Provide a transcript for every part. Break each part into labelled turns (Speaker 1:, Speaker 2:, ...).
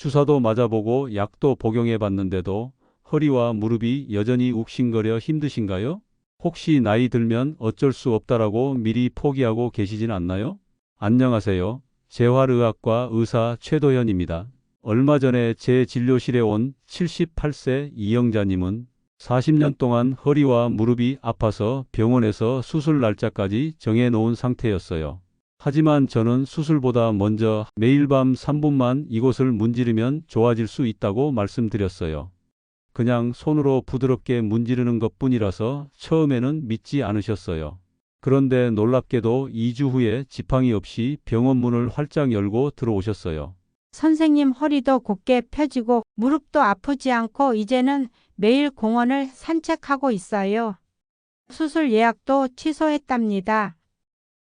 Speaker 1: 주사도 맞아보고 약도 복용해 봤는데도 허리와 무릎이 여전히 욱신거려 힘드신가요? 혹시 나이 들면 어쩔 수 없다라고 미리 포기하고 계시진 않나요? 안녕하세요. 재활의학과 의사 최도현입니다. 얼마 전에 제 진료실에 온 78세 이영자님은 40년 동안 허리와 무릎이 아파서 병원에서 수술 날짜까지 정해놓은 상태였어요. 하지만 저는 수술보다 먼저 매일 밤 3분만 이곳을 문지르면 좋아질 수 있다고 말씀드렸어요. 그냥 손으로 부드럽게 문지르는 것 뿐이라서 처음에는 믿지 않으셨어요. 그런데 놀랍게도 2주 후에 지팡이 없이 병원 문을 활짝 열고 들어오셨어요.
Speaker 2: 선생님 허리도 곧게 펴지고 무릎도 아프지 않고 이제는 매일 공원을 산책하고 있어요. 수술 예약도 취소했답니다.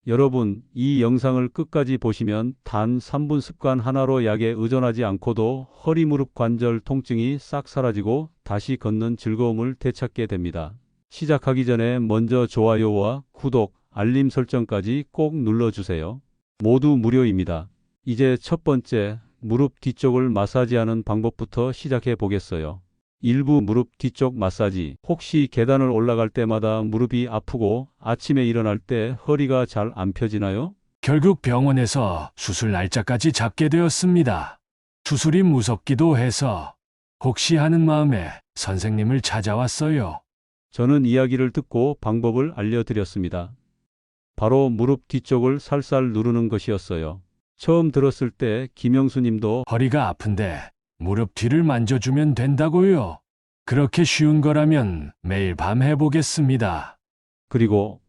Speaker 1: 여러분, 이 영상을 끝까지 보시면 단 3분 습관 하나로 약에 의존하지 않고도 허리 무릎 관절 통증이 싹 사라지고 다시 걷는 즐거움을 되찾게 됩니다. 시작하기 전에 먼저 좋아요와 구독, 알림 설정까지 꼭 눌러주세요. 모두 무료입니다. 이제 첫 번째, 무릎 뒤쪽을 마사지하는 방법부터 시작해 보겠어요. 일부 무릎 뒤쪽 마사지. 혹시 계단을 올라갈 때마다 무릎이 아프고 아침에 일어날 때 허리가 잘 안 펴지나요?
Speaker 3: 결국 병원에서 수술 날짜까지 잡게 되었습니다. 수술이 무섭기도 해서 혹시 하는 마음에 선생님을 찾아왔어요.
Speaker 1: 저는 이야기를 듣고 방법을 알려드렸습니다. 바로 무릎 뒤쪽을 살살 누르는 것이었어요. 처음 들었을 때 김영수 님도
Speaker 3: 허리가 아픈데 무릎 뒤를 만져주면 된다고요. 그렇게 쉬운 거라면 매일 밤 해보겠습니다.
Speaker 1: 그리고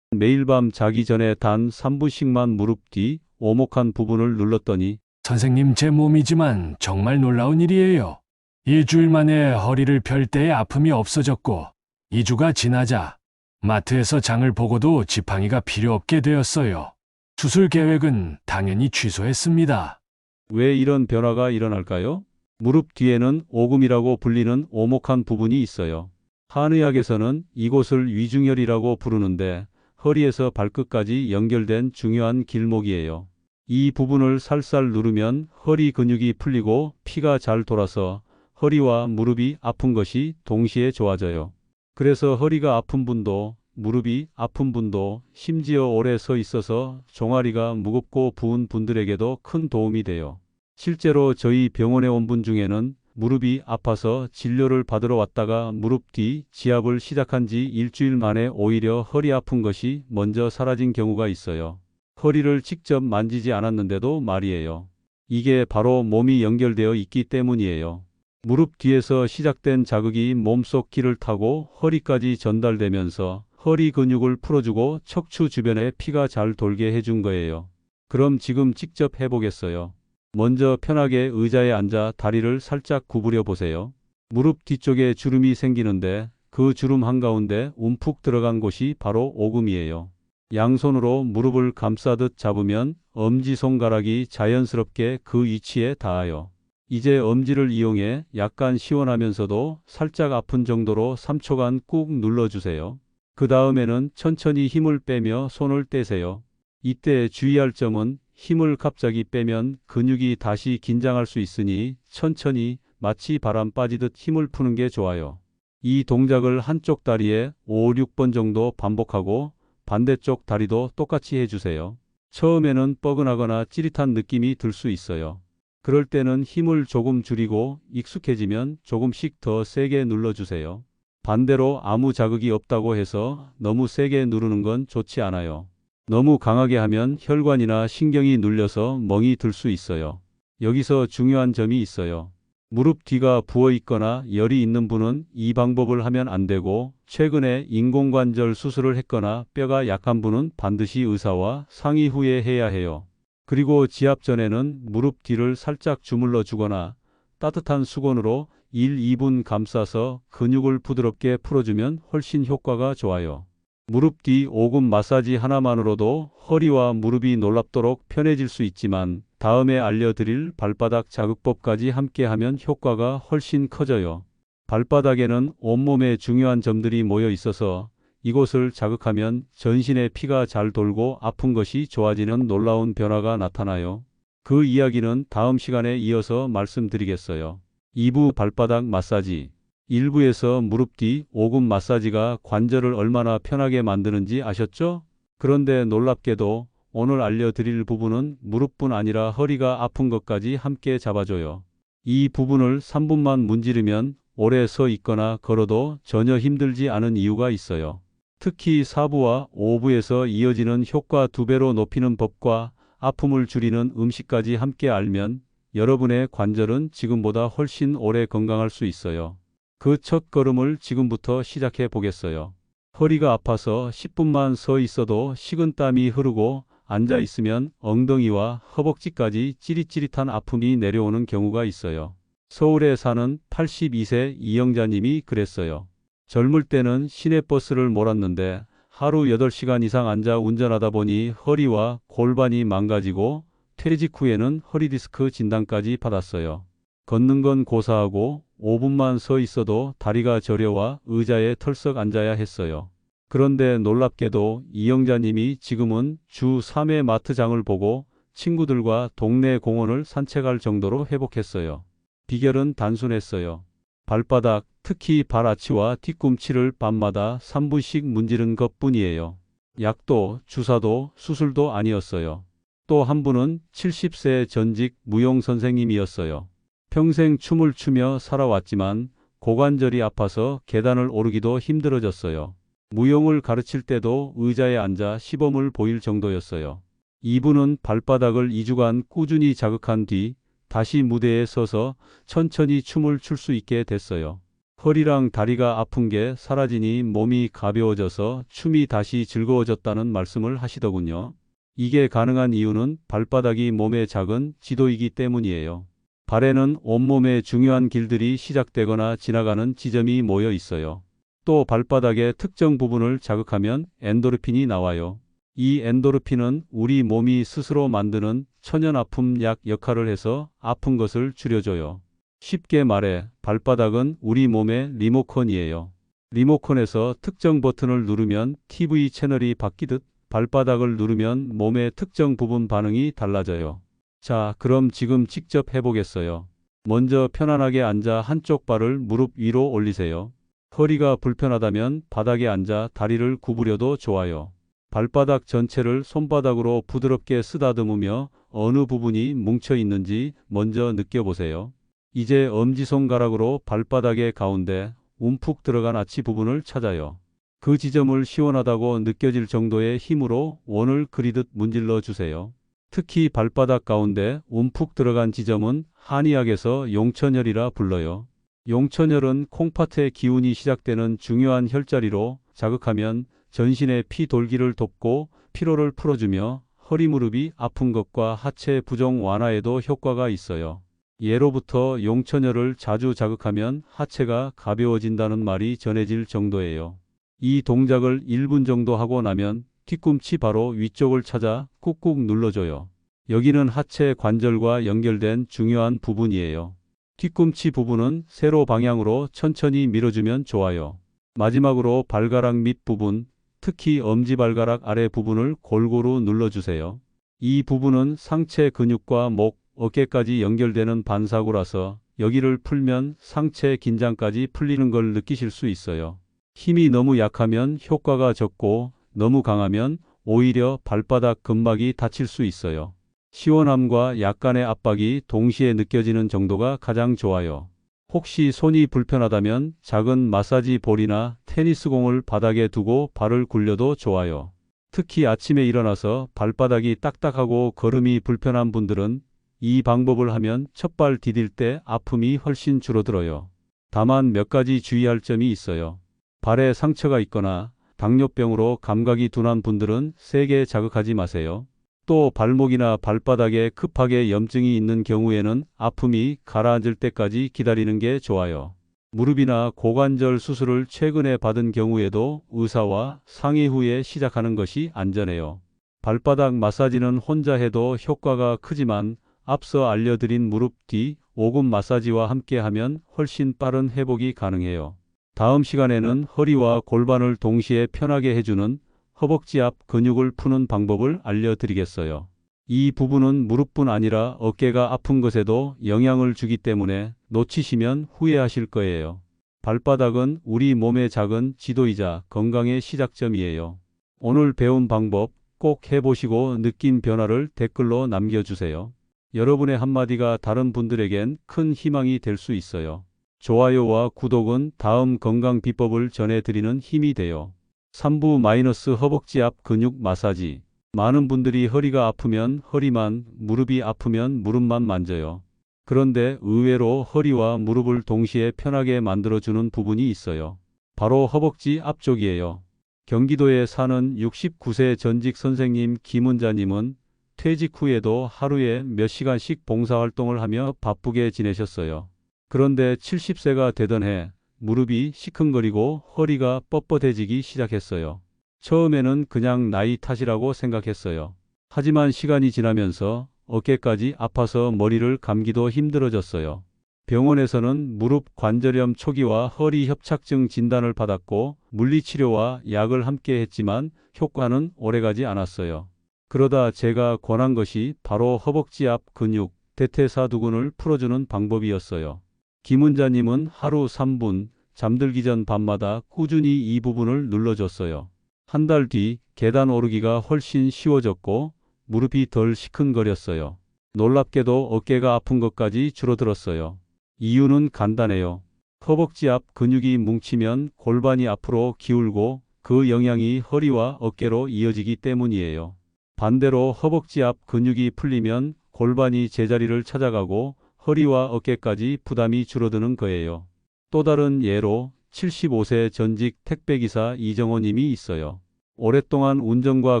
Speaker 1: 매일 밤 자기 전에 단 3분씩만 무릎 뒤 오목한 부분을 눌렀더니
Speaker 3: 선생님 제 몸이지만 정말 놀라운 일이에요. 일주일 만에 허리를 펼 때의 아픔이 없어졌고 2주가 지나자 마트에서 장을 보고도 지팡이가 필요 없게 되었어요. 수술 계획은 당연히 취소했습니다.
Speaker 1: 왜 이런 변화가 일어날까요? 무릎 뒤에는 오금이라고 불리는 오목한 부분이 있어요. 한의학에서는 이곳을 위중혈이라고 부르는데 허리에서 발끝까지 연결된 중요한 길목이에요. 이 부분을 살살 누르면 허리 근육이 풀리고 피가 잘 돌아서 허리와 무릎이 아픈 것이 동시에 좋아져요. 그래서 허리가 아픈 분도 무릎이 아픈 분도 심지어 오래 서 있어서 종아리가 무겁고 부은 분들에게도 큰 도움이 돼요. 실제로 저희 병원에 온 분 중에는 무릎이 아파서 진료를 받으러 왔다가 무릎 뒤 지압을 시작한 지 일주일 만에 오히려 허리 아픈 것이 먼저 사라진 경우가 있어요. 허리를 직접 만지지 않았는데도 말이에요. 이게 바로 몸이 연결되어 있기 때문이에요. 무릎 뒤에서 시작된 자극이 몸속 기를 타고 허리까지 전달되면서 허리 근육을 풀어주고 척추 주변에 피가 잘 돌게 해준 거예요. 그럼 지금 직접 해보겠어요. 먼저 편하게 의자에 앉아 다리를 살짝 구부려 보세요. 무릎 뒤쪽에 주름이 생기는데 그 주름 한가운데 움푹 들어간 곳이 바로 오금이에요. 양손으로 무릎을 감싸듯 잡으면 엄지손가락이 자연스럽게 그 위치에 닿아요. 이제 엄지를 이용해 약간 시원하면서도 살짝 아픈 정도로 3초간 꾹 눌러주세요. 그 다음에는 천천히 힘을 빼며 손을 떼세요. 이때 주의할 점은 힘을 갑자기 빼면 근육이 다시 긴장할 수 있으니 천천히 마치 바람 빠지듯 힘을 푸는 게 좋아요. 이 동작을 한쪽 다리에 5, 6번 정도 반복하고 반대쪽 다리도 똑같이 해주세요. 처음에는 뻐근하거나 찌릿한 느낌이 들 수 있어요. 그럴 때는 힘을 조금 줄이고 익숙해지면 조금씩 더 세게 눌러주세요. 반대로 아무 자극이 없다고 해서 너무 세게 누르는 건 좋지 않아요. 너무 강하게 하면 혈관이나 신경이 눌려서 멍이 들 수 있어요. 여기서 중요한 점이 있어요. 무릎 뒤가 부어 있거나 열이 있는 분은 이 방법을 하면 안 되고 최근에 인공관절 수술을 했거나 뼈가 약한 분은 반드시 의사와 상의 후에 해야 해요. 그리고 지압 전에는 무릎 뒤를 살짝 주물러 주거나 따뜻한 수건으로 1, 2분 감싸서 근육을 부드럽게 풀어주면 훨씬 효과가 좋아요. 무릎 뒤 오금 마사지 하나만으로도 허리와 무릎이 놀랍도록 편해질 수 있지만 다음에 알려드릴 발바닥 자극법까지 함께하면 효과가 훨씬 커져요. 발바닥에는 온몸에 중요한 점들이 모여 있어서 이곳을 자극하면 전신에 피가 잘 돌고 아픈 것이 좋아지는 놀라운 변화가 나타나요. 그 이야기는 다음 시간에 이어서 말씀드리겠어요. 2부 발바닥 마사지 1부에서 무릎 뒤 오금 마사지가 관절을 얼마나 편하게 만드는지 아셨죠? 그런데 놀랍게도 오늘 알려드릴 부분은 무릎뿐 아니라 허리가 아픈 것까지 함께 잡아줘요. 이 부분을 3분만 문지르면 오래 서 있거나 걸어도 전혀 힘들지 않은 이유가 있어요. 특히 4부와 5부에서 이어지는 효과 두 배로 높이는 법과 아픔을 줄이는 음식까지 함께 알면 여러분의 관절은 지금보다 훨씬 오래 건강할 수 있어요. 그 첫 걸음을 지금부터 시작해 보겠어요. 허리가 아파서 10분만 서 있어도 식은땀이 흐르고 앉아 있으면 엉덩이와 허벅지까지 찌릿찌릿한 아픔이 내려오는 경우가 있어요. 서울에 사는 82세 이영자님이 그랬어요. 젊을 때는 시내버스를 몰았는데 하루 8시간 이상 앉아 운전하다 보니 허리와 골반이 망가지고 퇴직 후에는 허리디스크 진단까지 받았어요. 걷는 건 고사하고 5분만 서 있어도 다리가 저려와 의자에 털썩 앉아야 했어요. 그런데 놀랍게도 이영자님이 지금은 주 3회 마트장을 보고 친구들과 동네 공원을 산책할 정도로 회복했어요. 비결은 단순했어요. 발바닥, 특히 발아치와 뒤꿈치를 밤마다 3분씩 문지른 것 뿐이에요. 약도, 주사도, 수술도 아니었어요. 또 한 분은 70세 전직 무용 선생님이었어요. 평생 춤을 추며 살아왔지만 고관절이 아파서 계단을 오르기도 힘들어졌어요. 무용을 가르칠 때도 의자에 앉아 시범을 보일 정도였어요. 이분은 발바닥을 2주간 꾸준히 자극한 뒤 다시 무대에 서서 천천히 춤을 출 수 있게 됐어요. 허리랑 다리가 아픈 게 사라지니 몸이 가벼워져서 춤이 다시 즐거워졌다는 말씀을 하시더군요. 이게 가능한 이유는 발바닥이 몸의 작은 지도이기 때문이에요. 발에는 온몸의 중요한 길들이 시작되거나 지나가는 지점이 모여 있어요. 또 발바닥의 특정 부분을 자극하면 엔도르핀이 나와요. 이 엔도르핀은 우리 몸이 스스로 만드는 천연 아픔 약 역할을 해서 아픈 것을 줄여줘요. 쉽게 말해 발바닥은 우리 몸의 리모컨이에요. 리모컨에서 특정 버튼을 누르면 TV 채널이 바뀌듯 발바닥을 누르면 몸의 특정 부분 반응이 달라져요. 자, 그럼 지금 직접 해보겠어요. 먼저 편안하게 앉아 한쪽 발을 무릎 위로 올리세요. 허리가 불편하다면 바닥에 앉아 다리를 구부려도 좋아요. 발바닥 전체를 손바닥으로 부드럽게 쓰다듬으며 어느 부분이 뭉쳐 있는지 먼저 느껴보세요. 이제 엄지손가락으로 발바닥의 가운데 움푹 들어간 아치 부분을 찾아요. 그 지점을 시원하다고 느껴질 정도의 힘으로 원을 그리듯 문질러 주세요. 특히 발바닥 가운데 움푹 들어간 지점은 한의학에서 용천혈이라 불러요. 용천혈은 콩팥의 기운이 시작되는 중요한 혈자리로 자극하면 전신의 피 돌기를 돕고 피로를 풀어주며 허리 무릎이 아픈 것과 하체 부종 완화에도 효과가 있어요. 예로부터 용천혈을 자주 자극하면 하체가 가벼워진다는 말이 전해질 정도예요. 이 동작을 1분 정도 하고 나면 뒤꿈치 바로 위쪽을 찾아 꾹꾹 눌러줘요. 여기는 하체 관절과 연결된 중요한 부분이에요. 뒤꿈치 부분은 세로 방향으로 천천히 밀어주면 좋아요. 마지막으로 발가락 밑 부분, 특히 엄지발가락 아래 부분을 골고루 눌러주세요. 이 부분은 상체 근육과 목, 어깨까지 연결되는 반사구라서 여기를 풀면 상체 긴장까지 풀리는 걸 느끼실 수 있어요. 힘이 너무 약하면 효과가 적고 너무 강하면 오히려 발바닥 근막이 다칠 수 있어요. 시원함과 약간의 압박이 동시에 느껴지는 정도가 가장 좋아요. 혹시 손이 불편하다면 작은 마사지 볼이나 테니스공을 바닥에 두고 발을 굴려도 좋아요. 특히 아침에 일어나서 발바닥이 딱딱하고 걸음이 불편한 분들은 이 방법을 하면 첫발 디딜 때 아픔이 훨씬 줄어들어요. 다만 몇 가지 주의할 점이 있어요. 발에 상처가 있거나 당뇨병으로 감각이 둔한 분들은 세게 자극하지 마세요. 또 발목이나 발바닥에 급하게 염증이 있는 경우에는 아픔이 가라앉을 때까지 기다리는 게 좋아요. 무릎이나 고관절 수술을 최근에 받은 경우에도 의사와 상의 후에 시작하는 것이 안전해요. 발바닥 마사지는 혼자 해도 효과가 크지만 앞서 알려드린 무릎 뒤 오금 마사지와 함께 하면 훨씬 빠른 회복이 가능해요. 다음 시간에는 허리와 골반을 동시에 편하게 해주는 허벅지 앞 근육을 푸는 방법을 알려드리겠어요. 이 부분은 무릎뿐 아니라 어깨가 아픈 것에도 영향을 주기 때문에 놓치시면 후회하실 거예요. 발바닥은 우리 몸의 작은 지도이자 건강의 시작점이에요. 오늘 배운 방법 꼭 해보시고 느낀 변화를 댓글로 남겨주세요. 여러분의 한마디가 다른 분들에겐 큰 희망이 될 수 있어요. 좋아요와 구독은 다음 건강 비법을 전해드리는 힘이 돼요. 3부 마이너스 허벅지 앞 근육 마사지. 많은 분들이 허리가 아프면 허리만, 무릎이 아프면 무릎만 만져요. 그런데 의외로 허리와 무릎을 동시에 편하게 만들어주는 부분이 있어요. 바로 허벅지 앞쪽이에요. 경기도에 사는 69세 전직 선생님 김은자님은 퇴직 후에도 하루에 몇 시간씩 봉사활동을 하며 바쁘게 지내셨어요. 그런데 70세가 되던 해 무릎이 시큰거리고 허리가 뻣뻣해지기 시작했어요. 처음에는 그냥 나이 탓이라고 생각했어요. 하지만 시간이 지나면서 어깨까지 아파서 머리를 감기도 힘들어졌어요. 병원에서는 무릎 관절염 초기와 허리 협착증 진단을 받았고 물리치료와 약을 함께 했지만 효과는 오래가지 않았어요. 그러다 제가 권한 것이 바로 허벅지 앞 근육, 대퇴사두근을 풀어주는 방법이었어요. 김은자님은 하루 3분, 잠들기 전 밤마다 꾸준히 이 부분을 눌러줬어요. 한 달 뒤 계단 오르기가 훨씬 쉬워졌고 무릎이 덜 시큰거렸어요. 놀랍게도 어깨가 아픈 것까지 줄어들었어요. 이유는 간단해요. 허벅지 앞 근육이 뭉치면 골반이 앞으로 기울고 그 영향이 허리와 어깨로 이어지기 때문이에요. 반대로 허벅지 앞 근육이 풀리면 골반이 제자리를 찾아가고 허리와 어깨까지 부담이 줄어드는 거예요. 또 다른 예로 75세 전직 택배기사 이정호 님이 있어요. 오랫동안 운전과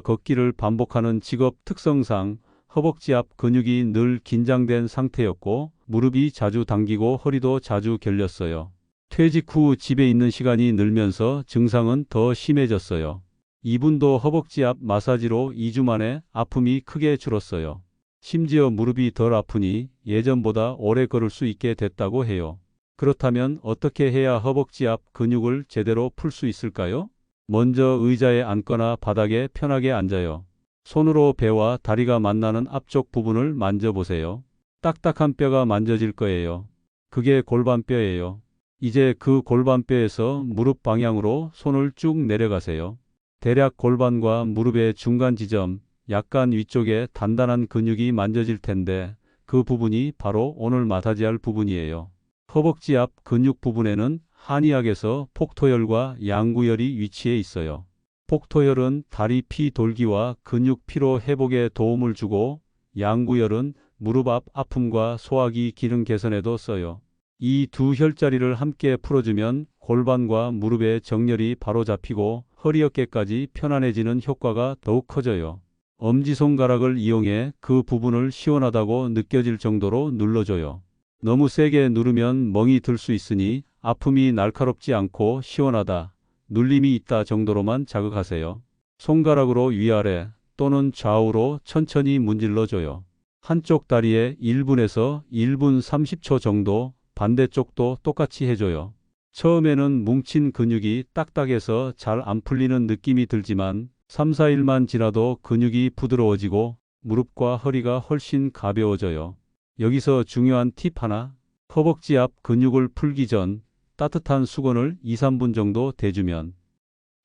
Speaker 1: 걷기를 반복하는 직업 특성상 허벅지 앞 근육이 늘 긴장된 상태였고 무릎이 자주 당기고 허리도 자주 결렸어요. 퇴직 후 집에 있는 시간이 늘면서 증상은 더 심해졌어요. 이분도 허벅지 앞 마사지로 2주 만에 아픔이 크게 줄었어요. 심지어 무릎이 덜 아프니 예전보다 오래 걸을 수 있게 됐다고 해요. 그렇다면 어떻게 해야 허벅지 앞 근육을 제대로 풀 수 있을까요? 먼저 의자에 앉거나 바닥에 편하게 앉아요. 손으로 배와 다리가 만나는 앞쪽 부분을 만져보세요. 딱딱한 뼈가 만져질 거예요. 그게 골반뼈예요. 이제 그 골반뼈에서 무릎 방향으로 손을 쭉 내려가세요. 대략 골반과 무릎의 중간 지점, 약간 위쪽에 단단한 근육이 만져질 텐데 그 부분이 바로 오늘 마사지할 부분이에요. 허벅지 앞 근육 부분에는 한의학에서 폭토혈과 양구혈이 위치해 있어요. 폭토혈은 다리 피 돌기와 근육 피로 회복에 도움을 주고 양구혈은 무릎 앞 아픔과 소화기 기능 개선에도 써요. 이 두 혈자리를 함께 풀어주면 골반과 무릎의 정렬이 바로 잡히고 허리 어깨까지 편안해지는 효과가 더욱 커져요. 엄지손가락을 이용해 그 부분을 시원하다고 느껴질 정도로 눌러줘요. 너무 세게 누르면 멍이 들 수 있으니 아픔이 날카롭지 않고 시원하다, 눌림이 있다 정도로만 자극하세요. 손가락으로 위아래 또는 좌우로 천천히 문질러줘요. 한쪽 다리에 1분에서 1분 30초 정도, 반대쪽도 똑같이 해줘요. 처음에는 뭉친 근육이 딱딱해서 잘 안 풀리는 느낌이 들지만 3, 4일만 지나도 근육이 부드러워지고 무릎과 허리가 훨씬 가벼워져요. 여기서 중요한 팁 하나. 허벅지 앞 근육을 풀기 전 따뜻한 수건을 2, 3분 정도 대주면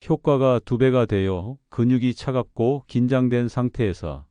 Speaker 1: 효과가 두 배가 돼요. 근육이 차갑고 긴장된 상태에서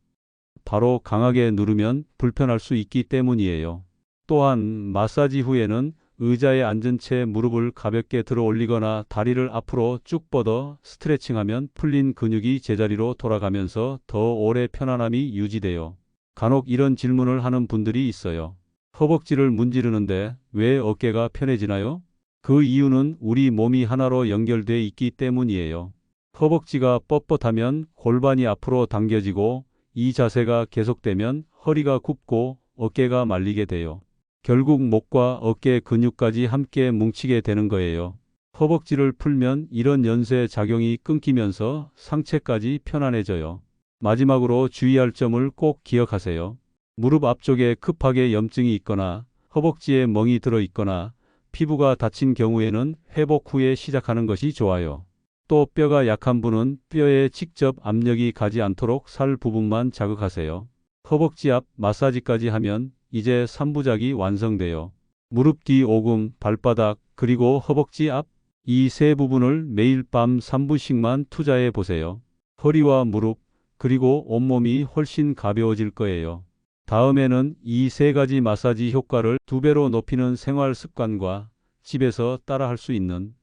Speaker 1: 바로 강하게 누르면 불편할 수 있기 때문이에요. 또한 마사지 후에는 의자에 앉은 채 무릎을 가볍게 들어 올리거나 다리를 앞으로 쭉 뻗어 스트레칭하면 풀린 근육이 제자리로 돌아가면서 더 오래 편안함이 유지돼요. 간혹 이런 질문을 하는 분들이 있어요. 허벅지를 문지르는데 왜 어깨가 편해지나요? 그 이유는 우리 몸이 하나로 연결돼 있기 때문이에요. 허벅지가 뻣뻣하면 골반이 앞으로 당겨지고 이 자세가 계속되면 허리가 굽고 어깨가 말리게 돼요. 결국 목과 어깨 근육까지 함께 뭉치게 되는 거예요. 허벅지를 풀면 이런 연쇄 작용이 끊기면서 상체까지 편안해져요. 마지막으로 주의할 점을 꼭 기억하세요. 무릎 앞쪽에 급하게 염증이 있거나 허벅지에 멍이 들어 있거나 피부가 다친 경우에는 회복 후에 시작하는 것이 좋아요. 또 뼈가 약한 분은 뼈에 직접 압력이 가지 않도록 살 부분만 자극하세요. 허벅지 앞 마사지까지 하면 이제 3부작이 완성돼요. 무릎 뒤 오금, 발바닥, 그리고 허벅지 앞 이 세 부분을 매일 밤 3분씩만 투자해 보세요. 허리와 무릎, 그리고 온몸이 훨씬 가벼워질 거예요. 다음에는 이 세 가지 마사지 효과를 두 배로 높이는 생활 습관과 집에서 따라할 수 있는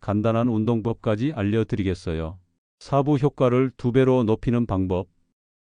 Speaker 1: 간단한 운동법까지 알려드리겠어요. 사부 효과를 두 배로 높이는 방법.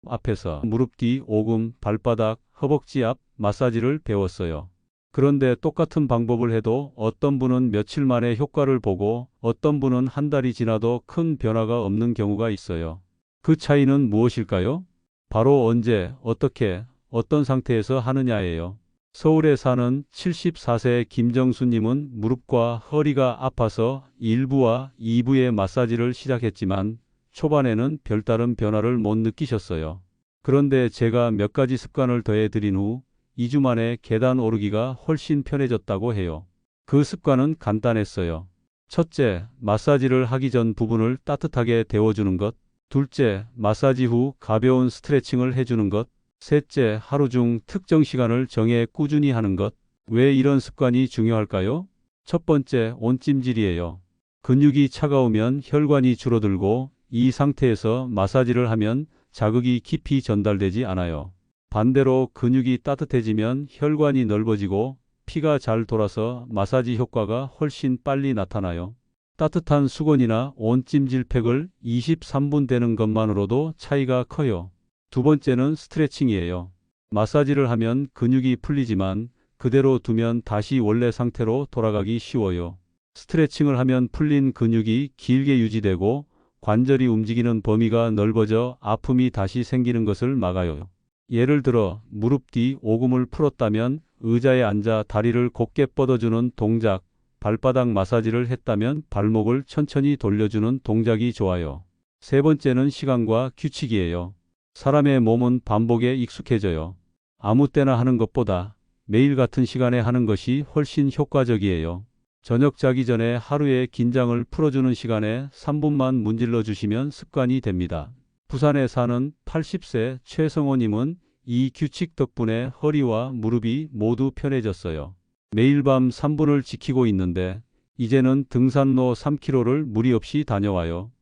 Speaker 1: 앞에서 무릎 뒤 오금, 발바닥, 허벅지 앞 마사지를 배웠어요. 그런데 똑같은 방법을 해도 어떤 분은 며칠 만에 효과를 보고 어떤 분은 한 달이 지나도 큰 변화가 없는 경우가 있어요. 그 차이는 무엇일까요? 바로 언제, 어떻게, 어떤 상태에서 하느냐예요. 서울에 사는 74세 김정수님은 무릎과 허리가 아파서 1부와 2부의 마사지를 시작했지만 초반에는 별다른 변화를 못 느끼셨어요. 그런데 제가 몇 가지 습관을 더해 드린 후 2주 만에 계단 오르기가 훨씬 편해졌다고 해요. 그 습관은 간단했어요. 첫째, 마사지를 하기 전 부분을 따뜻하게 데워주는 것. 둘째, 마사지 후 가벼운 스트레칭을 해주는 것. 셋째, 하루 중 특정 시간을 정해 꾸준히 하는 것. 왜 이런 습관이 중요할까요? 첫 번째, 온찜질이에요. 근육이 차가우면 혈관이 줄어들고 이 상태에서 마사지를 하면 자극이 깊이 전달되지 않아요. 반대로 근육이 따뜻해지면 혈관이 넓어지고 피가 잘 돌아서 마사지 효과가 훨씬 빨리 나타나요. 따뜻한 수건이나 온찜질팩을 23분 되는 것만으로도 차이가 커요. 두 번째는 스트레칭이에요. 마사지를 하면 근육이 풀리지만 그대로 두면 다시 원래 상태로 돌아가기 쉬워요. 스트레칭을 하면 풀린 근육이 길게 유지되고 관절이 움직이는 범위가 넓어져 아픔이 다시 생기는 것을 막아요. 예를 들어 무릎 뒤 오금을 풀었다면 의자에 앉아 다리를 곧게 뻗어주는 동작, 발바닥 마사지를 했다면 발목을 천천히 돌려주는 동작이 좋아요. 세 번째는 시간과 규칙이에요. 사람의 몸은 반복에 익숙해져요. 아무 때나 하는 것보다 매일 같은 시간에 하는 것이 훨씬 효과적이에요. 저녁 자기 전에 하루의 긴장을 풀어주는 시간에 3분만 문질러 주시면 습관이 됩니다. 부산에 사는 80세 최성호님은 이 규칙 덕분에 허리와 무릎이 모두 편해졌어요. 매일 밤 3분을 지키고 있는데 이제는 등산로 3km를 무리 없이 다녀와요.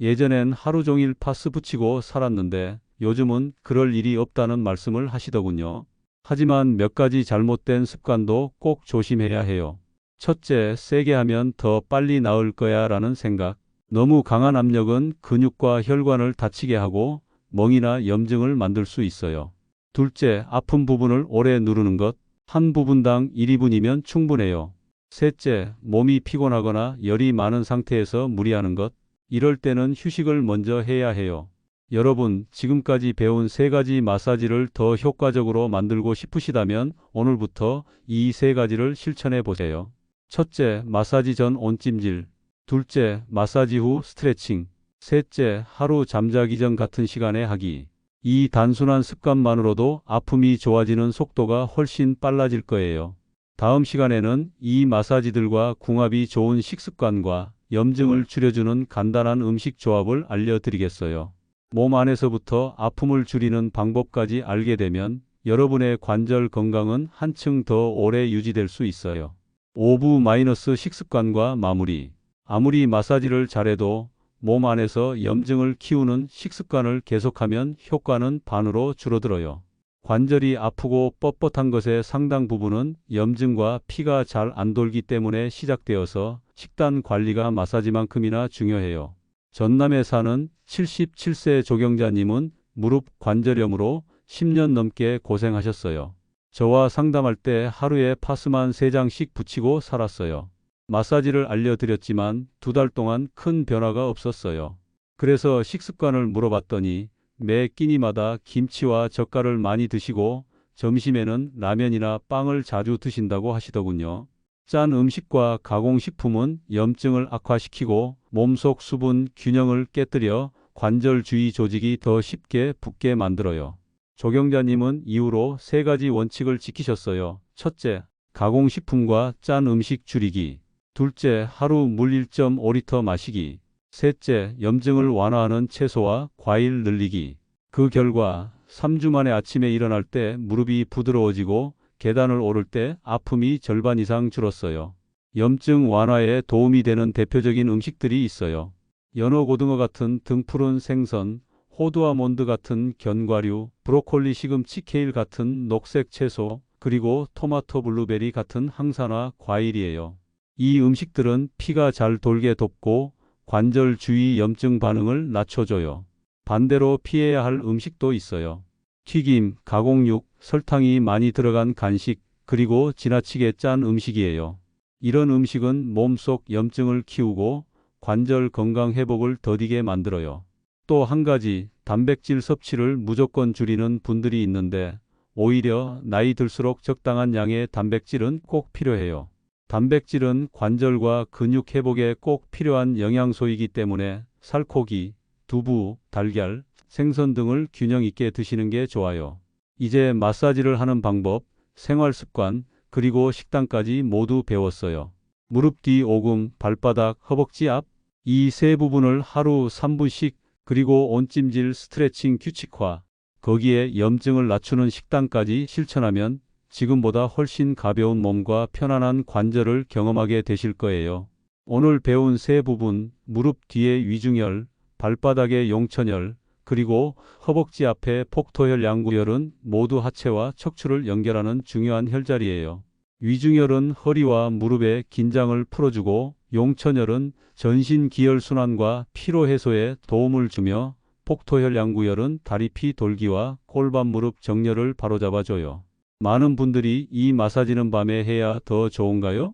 Speaker 1: 예전엔 하루 종일 파스 붙이고 살았는데 요즘은 그럴 일이 없다는 말씀을 하시더군요. 하지만 몇 가지 잘못된 습관도 꼭 조심해야 해요. 첫째, 세게 하면 더 빨리 나을 거야 라는 생각. 너무 강한 압력은 근육과 혈관을 다치게 하고 멍이나 염증을 만들 수 있어요. 둘째, 아픈 부분을 오래 누르는 것. 한 부분당 1, 2분이면 충분해요. 셋째, 몸이 피곤하거나 열이 많은 상태에서 무리하는 것. 이럴 때는 휴식을 먼저 해야 해요. 여러분, 지금까지 배운 세 가지 마사지를 더 효과적으로 만들고 싶으시다면 오늘부터 이 세 가지를 실천해 보세요. 첫째, 마사지 전 온찜질. 둘째, 마사지 후 스트레칭. 셋째, 하루 잠자기 전 같은 시간에 하기. 이 단순한 습관만으로도 아픔이 좋아지는 속도가 훨씬 빨라질 거예요. 다음 시간에는 이 마사지들과 궁합이 좋은 식습관과 염증을 줄여주는 간단한 음식 조합을 알려드리겠어요. 몸 안에서부터 아픔을 줄이는 방법까지 알게 되면 여러분의 관절 건강은 한층 더 오래 유지될 수 있어요. 5부 마이너스 식습관과 마무리. 아무리 마사지를 잘해도 몸 안에서 염증을 키우는 식습관을 계속하면 효과는 반으로 줄어들어요. 관절이 아프고 뻣뻣한 것의 상당 부분은 염증과 피가 잘 안 돌기 때문에 시작되어서 식단 관리가 마사지만큼이나 중요해요. 전남에 사는 77세 조경자님은 무릎 관절염으로 10년 넘게 고생하셨어요. 저와 상담할 때 하루에 파스만 3장씩 붙이고 살았어요. 마사지를 알려드렸지만 두 달 동안 큰 변화가 없었어요. 그래서 식습관을 물어봤더니 매 끼니마다 김치와 젓갈을 많이 드시고 점심에는 라면이나 빵을 자주 드신다고 하시더군요. 짠 음식과 가공식품은 염증을 악화시키고 몸속 수분 균형을 깨뜨려 관절 주위 조직이 더 쉽게 붓게 만들어요. 조경자님은 이후로 세 가지 원칙을 지키셨어요. 첫째, 가공식품과 짠 음식 줄이기. 둘째, 하루 물 1.5리터 마시기. 셋째, 염증을 완화하는 채소와 과일 늘리기. 그 결과 3주 만에 아침에 일어날 때 무릎이 부드러워지고 계단을 오를 때 아픔이 절반 이상 줄었어요. 염증 완화에 도움이 되는 대표적인 음식들이 있어요. 연어 고등어 같은 등푸른 생선, 호두 아몬드 같은 견과류, 브로콜리 시금치 케일 같은 녹색 채소, 그리고 토마토 블루베리 같은 항산화 과일이에요. 이 음식들은 피가 잘 돌게 돕고 관절 주위 염증 반응을 낮춰줘요. 반대로 피해야 할 음식도 있어요. 튀김, 가공육, 설탕이 많이 들어간 간식, 그리고 지나치게 짠 음식이에요. 이런 음식은 몸속 염증을 키우고 관절 건강 회복을 더디게 만들어요. 또 한 가지, 단백질 섭취를 무조건 줄이는 분들이 있는데 오히려 나이 들수록 적당한 양의 단백질은 꼭 필요해요. 단백질은 관절과 근육 회복에 꼭 필요한 영양소이기 때문에 살코기, 두부, 달걀, 생선 등을 균형 있게 드시는 게 좋아요. 이제 마사지를 하는 방법, 생활 습관, 그리고 식단까지 모두 배웠어요. 무릎 뒤 오금, 발바닥, 허벅지 앞, 이 세 부분을 하루 3분씩, 그리고 온찜질 스트레칭 규칙화, 거기에 염증을 낮추는 식단까지 실천하면 지금보다 훨씬 가벼운 몸과 편안한 관절을 경험하게 되실 거예요. 오늘 배운 세 부분, 무릎 뒤의 위중혈, 발바닥의 용천혈, 그리고 허벅지 앞의 폭토혈 양구혈은 모두 하체와 척추를 연결하는 중요한 혈자리예요. 위중혈은 허리와 무릎의 긴장을 풀어주고 용천혈은 전신 기혈 순환과 피로 해소에 도움을 주며 폭토혈 양구혈은 다리 피 돌기와 골반 무릎 정렬을 바로잡아줘요. 많은 분들이 이 마사지는 밤에 해야 더 좋은가요?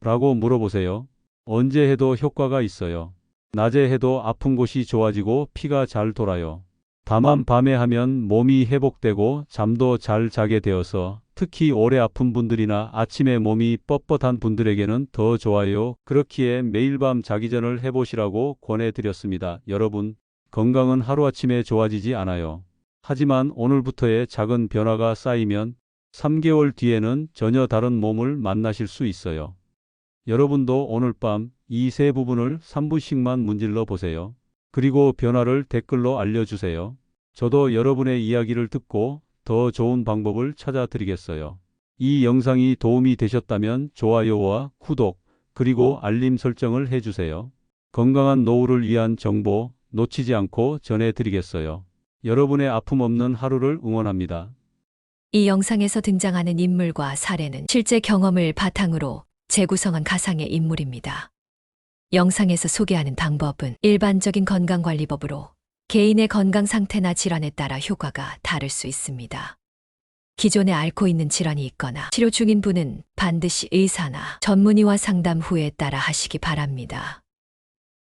Speaker 1: 라고 물어보세요. 언제 해도 효과가 있어요. 낮에 해도 아픈 곳이 좋아지고 피가 잘 돌아요. 다만 밤에 하면 몸이 회복되고 잠도 잘 자게 되어서 특히 오래 아픈 분들이나 아침에 몸이 뻣뻣한 분들에게는 더 좋아요. 그렇기에 매일 밤 자기 전을 해보시라고 권해드렸습니다. 여러분, 건강은 하루아침에 좋아지지 않아요. 하지만 오늘부터의 작은 변화가 쌓이면 3개월 뒤에는 전혀 다른 몸을 만나실 수 있어요. 여러분도 오늘 밤 이 세 부분을 3분씩만 문질러 보세요. 그리고 변화를 댓글로 알려주세요. 저도 여러분의 이야기를 듣고 더 좋은 방법을 찾아 드리겠어요. 이 영상이 도움이 되셨다면 좋아요와 구독, 그리고 알림 설정을 해주세요. 건강한 노후를 위한 정보 놓치지 않고 전해드리겠어요. 여러분의 아픔 없는 하루를 응원합니다.
Speaker 4: 이 영상에서 등장하는 인물과 사례는 실제 경험을 바탕으로 재구성한 가상의 인물입니다. 영상에서 소개하는 방법은 일반적인 건강관리법으로 개인의 건강 상태나 질환에 따라 효과가 다를 수 있습니다. 기존에 앓고 있는 질환이 있거나 치료 중인 분은 반드시 의사나 전문의와 상담 후에 따라 하시기 바랍니다.